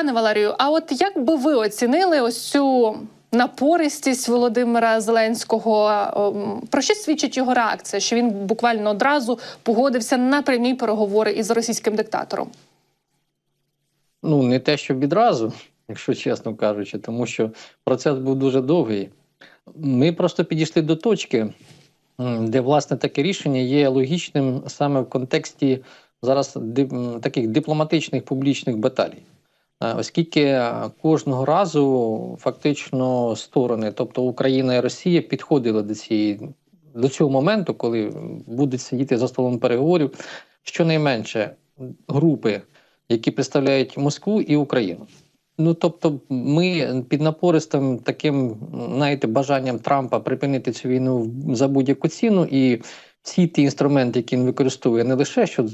Пане Валерію, а от як би ви оцінили ось цю напористість Володимира Зеленського? Ем, Про що свідчить його реакція? Що він буквально одразу погодився на прямі переговори із російським диктатором? Ну, не те, що відразу, якщо чесно кажучи, тому що процес був дуже довгий. Ми просто підійшли до точки, де власне таке рішення є логічним саме в контексті зараз таких дипломатичних публічних баталій. Е, Оскільки е, кожного разу фактично сторони, тобто Україна і Росія, підходили до цієї до цього моменту, коли будуть сидіти за столом переговорів, щонайменше групи, які представляють Москву і Україну. Ну тобто, ми під напористим таким, знаєте, бажанням Трампа припинити цю війну за будь-яку ціну, і всі ті інструменти, які він використовує, не лише що,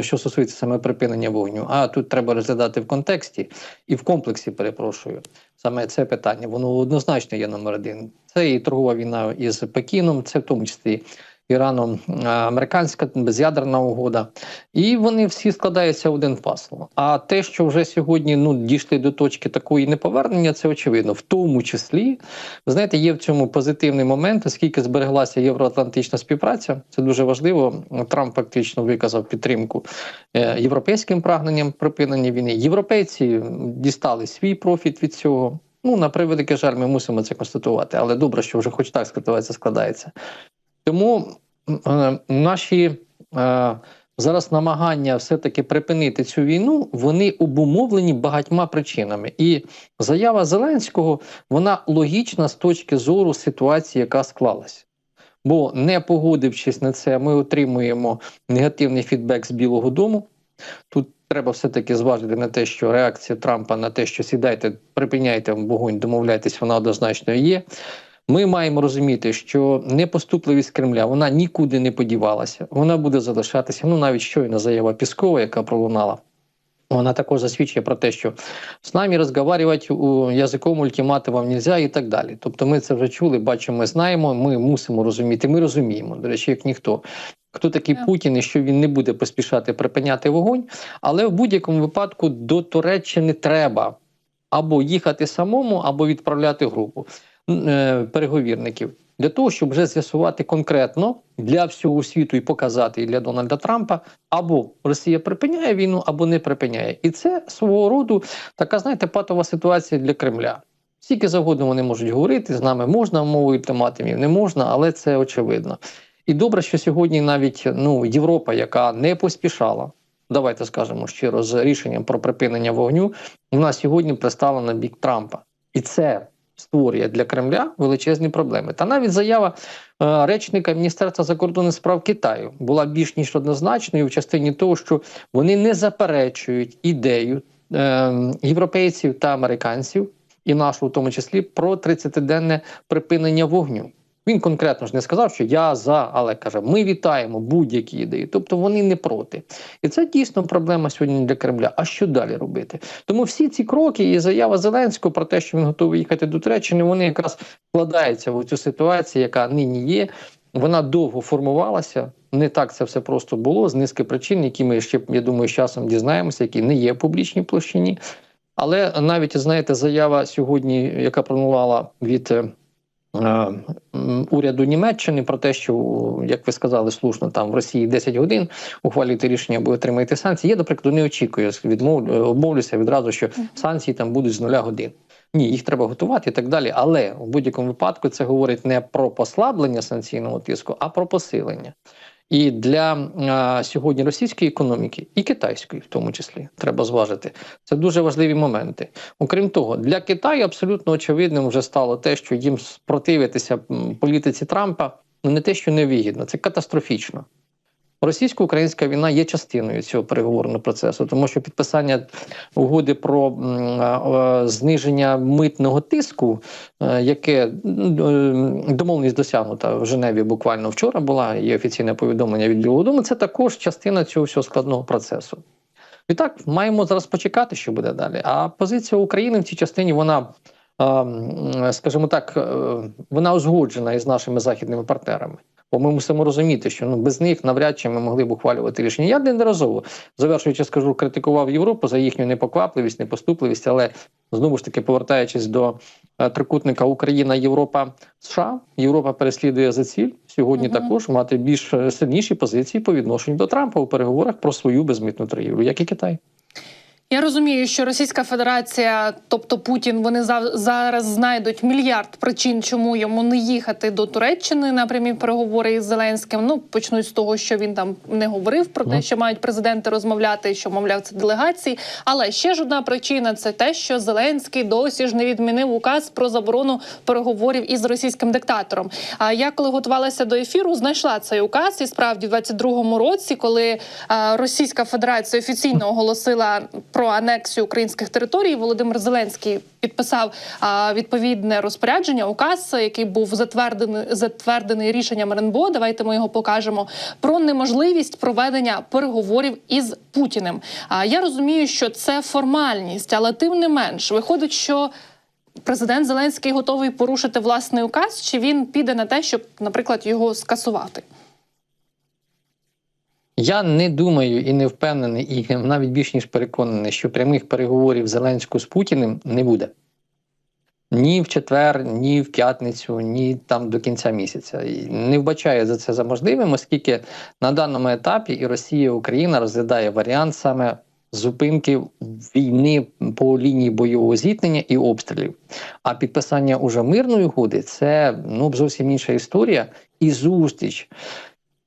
що стосується саме припинення вогню, а тут треба розглядати в контексті і в комплексі, перепрошую, саме це питання. Воно однозначно є номер один. Це і торгова війна із Пекіном, це в тому числі Іраном, американська без'ядерна угода, і вони всі складаються в один пазл. А те, що вже сьогодні ну дійшли до точки такої неповернення, це очевидно. В тому числі, ви знаєте, є в цьому позитивний момент, оскільки збереглася євроатлантична співпраця. Це дуже важливо. Трамп фактично виказав підтримку е, європейським прагненням припинення війни. Європейці дістали свій профіт від цього. Ну, на превеликий жаль, ми мусимо це констатувати, але добре, що вже хоч так ситуація складається. Тому е, наші е, зараз намагання все-таки припинити цю війну, вони обумовлені багатьма причинами. І заява Зеленського вона логічна з точки зору ситуації, яка склалась. Бо не погодившись на це, ми отримуємо негативний фідбек з Білого Дому. Тут треба все-таки зважити на те, що реакція Трампа на те, що сідайте, припиняйте вогонь, домовляйтесь, вона однозначно є. Ми маємо розуміти, що непоступливість Кремля вона нікуди не подівалася, вона буде залишатися. Ну навіть щойно заява Піскова, яка пролунала. Вона також засвідчує про те, що з нами розговорювати у язиком ультиматумом нельзя і так далі. Тобто, ми це вже чули, бачимо, ми знаємо. Ми мусимо розуміти. Ми розуміємо, до речі, як ніхто. Хто такий Так. Путін і що він не буде поспішати припиняти вогонь, але в будь-якому випадку до Туреччини треба або їхати самому, або відправляти групу переговірників для того, щоб вже з'ясувати конкретно для всього світу і показати і для Дональда Трампа, або Росія припиняє війну, або не припиняє. І це свого роду така, знаєте, патова ситуація для Кремля. Скільки завгодно вони можуть говорити, з нами можна мовою ультиматумів, не можна, але це очевидно. І добре, що сьогодні навіть ну, Європа, яка не поспішала, давайте скажемо щиро, з рішенням про припинення вогню, вона сьогодні пристала на бік Трампа. І це створює для Кремля величезні проблеми. Та навіть заява е, речника Міністерства закордонних справ Китаю була більш ніж однозначною в частині того, що вони не заперечують ідею е, європейців та американців, і нашу в тому числі, про 30-денне припинення вогню. Він конкретно ж не сказав, що я за, але каже, ми вітаємо будь-які ідеї. Тобто вони не проти. І це дійсно проблема сьогодні для Кремля. А що далі робити? Тому всі ці кроки і заява Зеленського про те, що він готовий їхати до Туреччини, вони якраз вкладаються в цю ситуацію, яка нині є. Вона довго формувалася. Не так це все просто було з низки причин, які ми ще я думаю, з часом дізнаємося, які не є в публічній площині. Але навіть знаєте, заява сьогодні, яка пролунала від е, уряду Німеччини про те, що як ви сказали слушно, там в Росії 10 годин ухвалювати рішення або отримати санкції. Я, до прикладу, не очікую, відмов, обмовлюся відразу, що санкції там будуть з нуля годин. Ні, їх треба готувати і так далі. Але в будь-якому випадку це говорить не про послаблення санкційного тиску, а про посилення. І для а, сьогодні російської економіки, і китайської, в тому числі, треба зважити. Це дуже важливі моменти. Окрім того, для Китаю абсолютно очевидним вже стало те, що їм спротивитися політиці Трампа ну не те, що невигідно, це катастрофічно. Російсько-українська війна є частиною цього переговорного процесу, тому що підписання угоди про зниження митного тиску, е, яке е, домовленість досягнута в Женеві буквально вчора була, є офіційне повідомлення від Білого Дому, це також частина цього всього складного процесу. І так, маємо зараз почекати, що буде далі. А позиція України в цій частині вона. Скажімо так, е, вона узгоджена із нашими західними партнерами. Бо ми мусимо розуміти, що ну без них навряд чи ми могли б ухвалювати рішення. Я неодноразово завершуючи, скажу, критикував Європу за їхню непоквапливість, непоступливість, але знову ж таки повертаючись до е, трикутника Україна, Європа, США, Європа переслідує за ціль сьогодні Мгм. також мати більш е, сильніші позиції по відношенню до Трампа у переговорах про свою безмитну торгівлю, як і Китай. Я розумію, що Російська Федерація, тобто Путін, вони зараз знайдуть мільярд причин, чому йому не їхати до Туреччини на прямі переговори із Зеленським. Ну почнуть з того, що він там не говорив про те, що мають президенти розмовляти, що мовляв це делегації. Але ще ж одна причина це те, що Зеленський досі ж не відмінив указ про заборону переговорів із російським диктатором. А я коли готувалася до ефіру, знайшла цей указ. І справді, в 22-му році, коли Російська Федерація офіційно оголосила про анексію українських територій, Володимир Зеленський підписав відповідне розпорядження, указ, який був затвердений затвердений рішенням РНБО. Давайте ми його покажемо про неможливість проведення переговорів із Путіним. А я розумію, що це формальність, але тим не менш виходить, що. Президент Зеленський готовий порушити власний указ, чи він піде на те, щоб, наприклад, його скасувати? Я не думаю і не впевнений, і навіть більш ніж переконаний, що прямих переговорів Зеленського з Путіним не буде. Ні в четвер, ні в п'ятницю, ні там до кінця місяця. Не вбачаю за це за можливим, оскільки на даному етапі і Росія, і Україна розглядає варіант саме зупинки війни по лінії бойового зіткнення і обстрілів. А підписання уже мирної угоди це ну зовсім інша історія і зустріч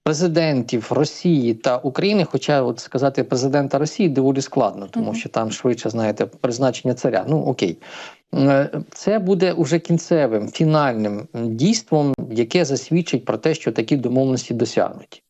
президентів Росії та України, хоча от сказати президента Росії доволі складно, тому що там швидше знаєте призначення царя. Ну окей, Е, це буде уже кінцевим фінальним дійством, яке засвідчить про те, що такі домовленості досягнуті.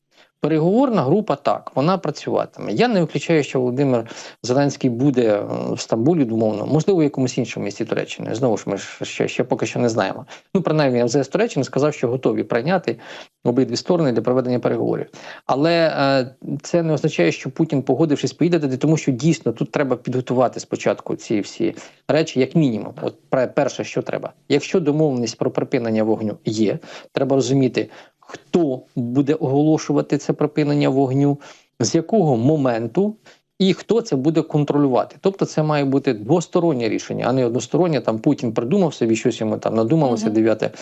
Переговорна група так, вона працюватиме. Я не виключаю, що Володимир Зеленський буде е, в Стамбулі, думовно, можливо, в якомусь іншому місті Туреччини. Знову ж ми ж ще, ще поки що не знаємо. Ну, принаймні, МЗС Туреччини сказав, що готові прийняти обидві сторони для проведення переговорів. Але е, це не означає, що Путін, погодившись, поїде тому що дійсно тут треба підготувати спочатку ці всі речі, як мінімум. От перше, що треба. Якщо домовленість про припинення вогню є, треба розуміти, хто буде оголошувати це припинення вогню, з якого моменту. І хто це буде контролювати? Тобто, це має бути двостороннє рішення, а не одностороннє. Там Путін придумав собі щось йому там надумалося 9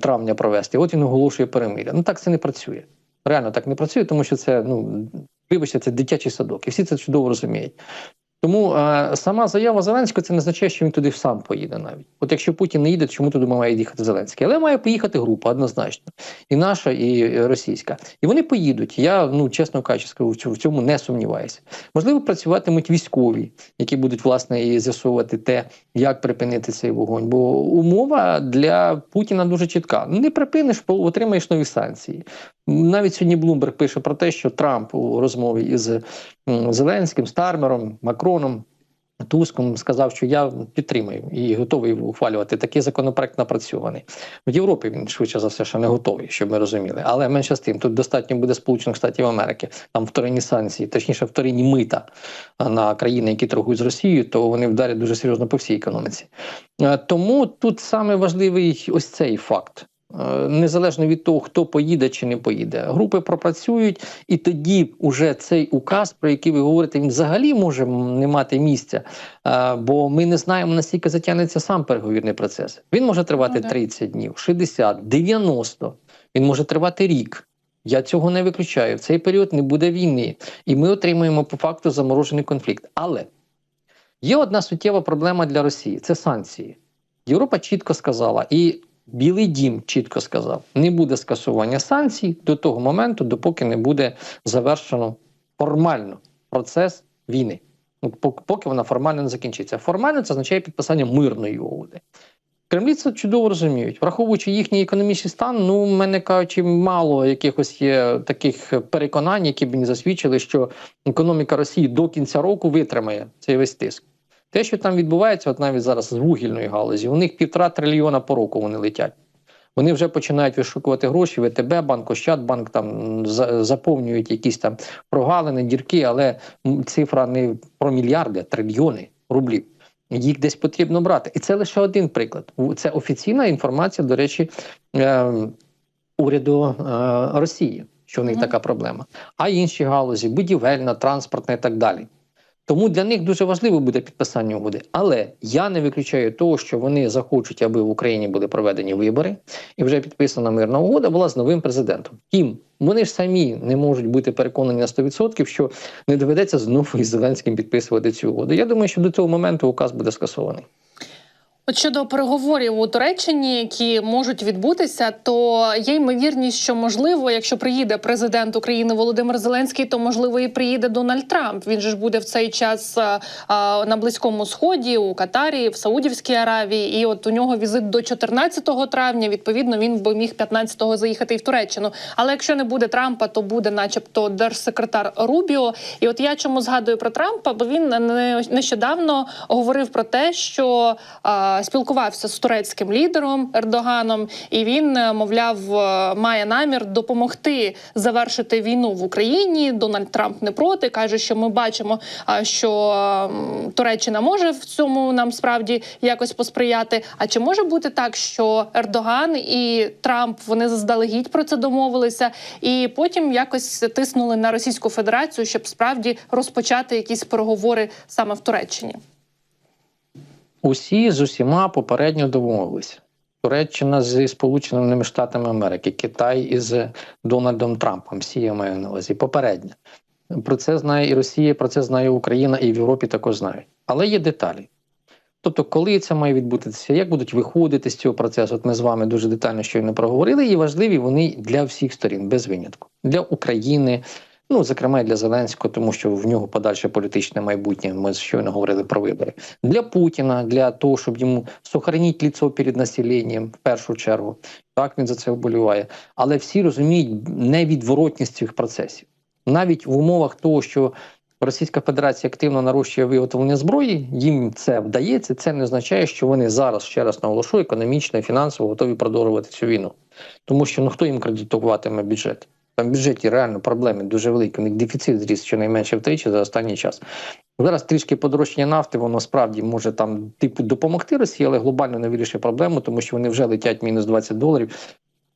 травня провести. От він оголошує перемир'я. Ну так це не працює. Реально так не працює, тому що це ну вибачте, це дитячий садок, і всі це чудово розуміють. Тому е, сама заява Зеленського це не означає, що він туди сам поїде навіть. От якщо Путін не їде, чому туди має їхати Зеленський? Але має поїхати група однозначно, і наша, і е, російська. І вони поїдуть. Я ну чесно кажучи, скажу, в цьому- не сумніваюся. Можливо, працюватимуть військові, які будуть власне і з'ясовувати те, як припинити цей вогонь. Бо умова для Путіна дуже чітка: не припиниш, отримаєш нові санкції. Навіть сьогодні Блумберг пише про те, що Трамп у розмові із Зеленським, Стармером, Макроном. Туском сказав, що я підтримую і готовий ухвалювати такий законопроект напрацьований. В Європі він швидше за все ще не готовий, щоб ми розуміли. Але менше з тим, тут достатньо буде Сполучених Штатів Америки, там вторинні санкції, точніше, вторинні мита на країни, які торгують з Росією, то вони вдарять дуже серйозно по всій економіці. Е, Тому тут саме важливий ось цей факт. Е, Незалежно від того, хто поїде чи не поїде, групи пропрацюють, і тоді уже цей указ, про який ви говорите, він взагалі може не мати місця, Е, бо ми не знаємо наскільки затягнеться сам переговірний процес. Він може тривати Ну, 30 днів, 60, 90, Він може тривати рік. Я цього не виключаю. В цей період не буде війни, і ми отримуємо по факту заморожений конфлікт. Але є одна суттєва проблема для Росії це санкції. Європа чітко сказала, і Білий дім чітко сказав: не буде скасування санкцій до того моменту, допоки не буде завершено формально процес війни. Ну, поки вона формально не закінчиться. Формально це означає підписання мирної угоди. Кремлі це чудово розуміють, враховуючи їхній економічний стан, ну, мене кажучи, мало якихось є таких переконань, які б мені засвідчили, що економіка Росії до кінця року витримає цей весь тиск. Те, що там відбувається, от навіть зараз з вугільної галузі, у них півтора трильйона по року вони летять. Вони вже починають вишукувати гроші, ВТБ, банк, Ощадбанк там заповнюють якісь там прогалини, дірки, але цифра не про мільярди, а трильйони рублів. Їх десь потрібно брати. І це лише один приклад. Це офіційна інформація, до речі, е, уряду е, Росії, що в них Мгм. така проблема, а інші галузі, будівельна, транспортна і так далі. Тому для них дуже важливо буде підписання угоди. Але я не виключаю того, що вони захочуть, аби в Україні були проведені вибори, і вже підписана мирна угода була з новим президентом. Тим вони ж самі не можуть бути переконані на 100%, що не доведеться знову із Зеленським підписувати цю угоду. Я думаю, що до цього моменту указ буде скасований. От щодо переговорів у Туреччині, які можуть відбутися, то є ймовірність, що можливо, якщо приїде президент України Володимир Зеленський, то можливо і приїде Дональд Трамп. Він же ж буде в цей час а, а, на близькому сході, у Катарі, в Саудівській Аравії. І от у нього візит до 14 травня. Відповідно, він би міг 15-го заїхати і в Туреччину. Але якщо не буде Трампа, то буде, начебто, держсекретар Рубіо. І от я чому згадую про Трампа, бо він не- нещодавно говорив про те, що а, спілкувався з турецьким лідером Ердоганом, і він, е, мовляв, е, має намір допомогти завершити війну в Україні. Дональд Трамп не проти каже, що ми бачимо, що Туреччина може в цьому нам справді якось посприяти. А чи може бути так, що Ердоган і Трамп вони заздалегідь про це домовилися, і потім якось тиснули на Російську Федерацію, щоб справді розпочати якісь переговори саме в Туреччині? Усі з усіма попередньо домовилися. Туреччина зі Сполученими Штатами Америки, Китай із Дональдом Трампом. Всі я маю на увазі. Попередньо. Про це знає і Росія, про це знає Україна, і в Європі також знають. Але є деталі. Тобто, коли це має відбутися, як будуть виходити з цього процесу? От ми з вами дуже детально щойно проговорили, і важливі вони для всіх сторін, без винятку. Для України, ну зокрема для Зеленського, тому що в нього подальше політичне майбутнє. Ми щойно говорили про вибори. Для Путіна, для того, щоб йому сохранити ліцо перед населенням в першу чергу. Так він за це вболіває. Але всі розуміють невідворотність цих процесів. Навіть в умовах того, що Російська Федерація активно нарощує виготовлення зброї, їм це вдається. Це не означає, що вони зараз ще раз наголошую, економічно і фінансово готові продовжувати цю війну. Тому що ну хто їм кредитуватиме бюджет? Там в бюджеті реально проблеми дуже великі. У них дефіцит зріс щонайменше втричі за останній час. Зараз трішки подорожчання нафти, воно справді може там типу допомогти Росії, але глобально не вирішує проблему, тому що вони вже летять мінус 20 доларів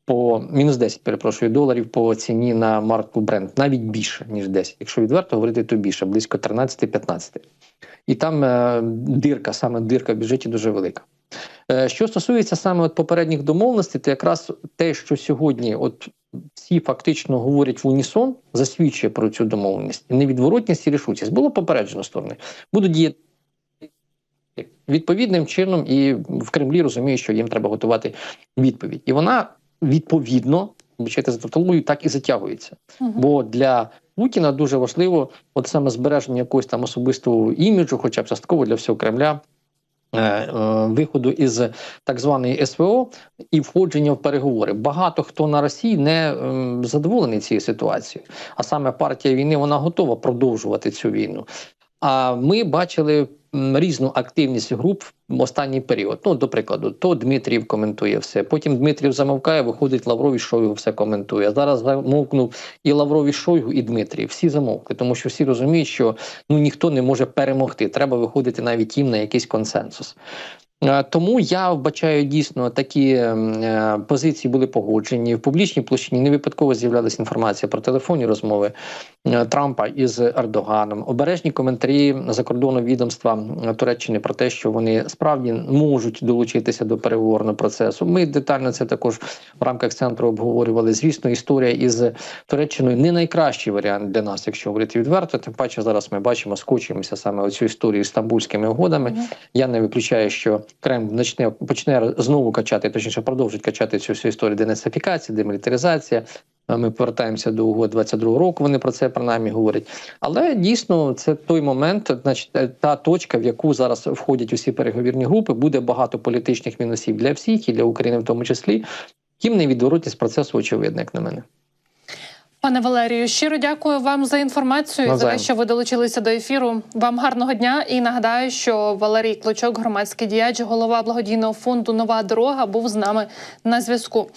по мінус 10, перепрошую, доларів по ціні на марку Brent, навіть більше ніж 10. Якщо відверто говорити, то більше, близько 13-15. І там е, дирка, саме дирка в бюджеті дуже велика. Е, що стосується саме от попередніх домовленостей, то якраз те, що сьогодні, от всі фактично говорять в унісон, засвідчує про цю домовленість. Невідворотність і рішучість. Було попереджено сторони. Будуть діяти відповідним чином, і в Кремлі розуміють, що їм треба готувати відповідь. І вона відповідно, вибачайте за тавтологію, так і затягується. Мгм. Бо для Путіна дуже важливо, от саме збереження якогось там особистого іміджу, хоча б частково для всього Кремля. Е, е, Виходу із так званої СВО і входження в переговори. Багато хто на Росії не ем, задоволений цією ситуацією. А саме партія війни вона готова продовжувати цю війну. А ми бачили різну активність груп в останній період. Ну, до прикладу, то Дмитрів коментує все. Потім Дмитрів замовкає, виходить Лавров і Шойгу все коментує. Зараз замовкнув і Лавров, і Шойгу, і Дмитрів. Всі замовкли, тому що всі розуміють, що ну ніхто не може перемогти. Треба виходити навіть їм на якийсь консенсус. Е, Тому я вбачаю дійсно такі е, позиції були погоджені в публічній площині. Не випадково з'являлася інформація про телефонні розмови е, Трампа із Ердоганом. Обережні коментарі закордонного відомства Туреччини про те, що вони справді можуть долучитися до переговорного процесу. Ми детально це також в рамках центру обговорювали. Звісно, історія із Туреччиною не найкращий варіант для нас, якщо говорити відверто. Тим паче зараз ми бачимо, скочуємося саме оцю історію з стамбульськими угодами. Я не виключаю, що Кремль почне почне знову качати, точніше продовжить качати цю всю історію денацифікації, демілітаризація. Ми повертаємося до угод 22-го року. Вони про це принаймні говорять. Але дійсно це той момент, значить, е, та точка, в яку зараз входять усі переговірні групи. Буде багато політичних мінусів для всіх і для України в тому числі. Тим невідворотність процесу очевидна, як на мене. Пане Валерію, щиро дякую вам за інформацію і за те, що ви долучилися до ефіру. Вам гарного дня і нагадаю, що Валерій Клочок, громадський діяч, голова благодійного фонду Нова дорога, був з нами на зв'язку.